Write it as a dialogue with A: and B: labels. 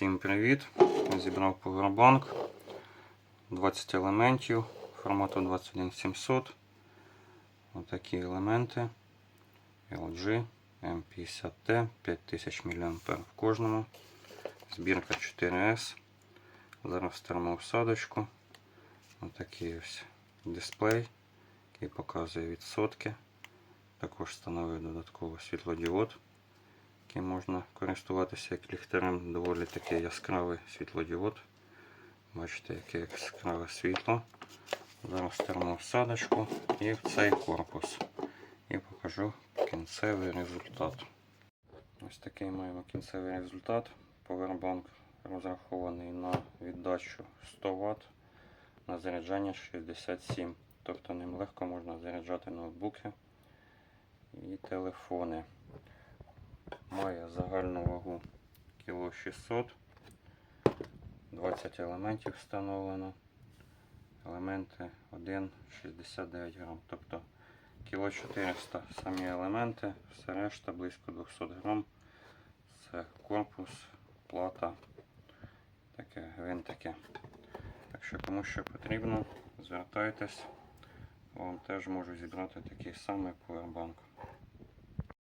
A: Всім привіт! Зібрав повербанк 20 елементів формату 21700. Отакі елементи LG M50T 5000 мА в кожному. Збірка 4S. Зараз термоусадочку. Отакий ось дисплей, який показує відсотки. Також встановив додатково світлодіод яким можна користуватися як ліхтарем. Доволі такий яскравий світлодіод. Бачите, яке яскраве світло. Зараз термоусадочку і в цей корпус. І покажу кінцевий результат. Ось такий маємо кінцевий результат. Powerbank розрахований на віддачу 100 Вт, на заряджання 67 Тобто ним легко можна заряджати ноутбуки і телефони має загальну вагу кіло 600, 20 елементів встановлено. Елементи 1,69 грам. Тобто кіло 400 самі елементи, все решта близько 200 грам. Це корпус, плата, таке гвинтики. Так що що потрібно, звертайтесь, вам теж можу зібрати такий самий поwerbank.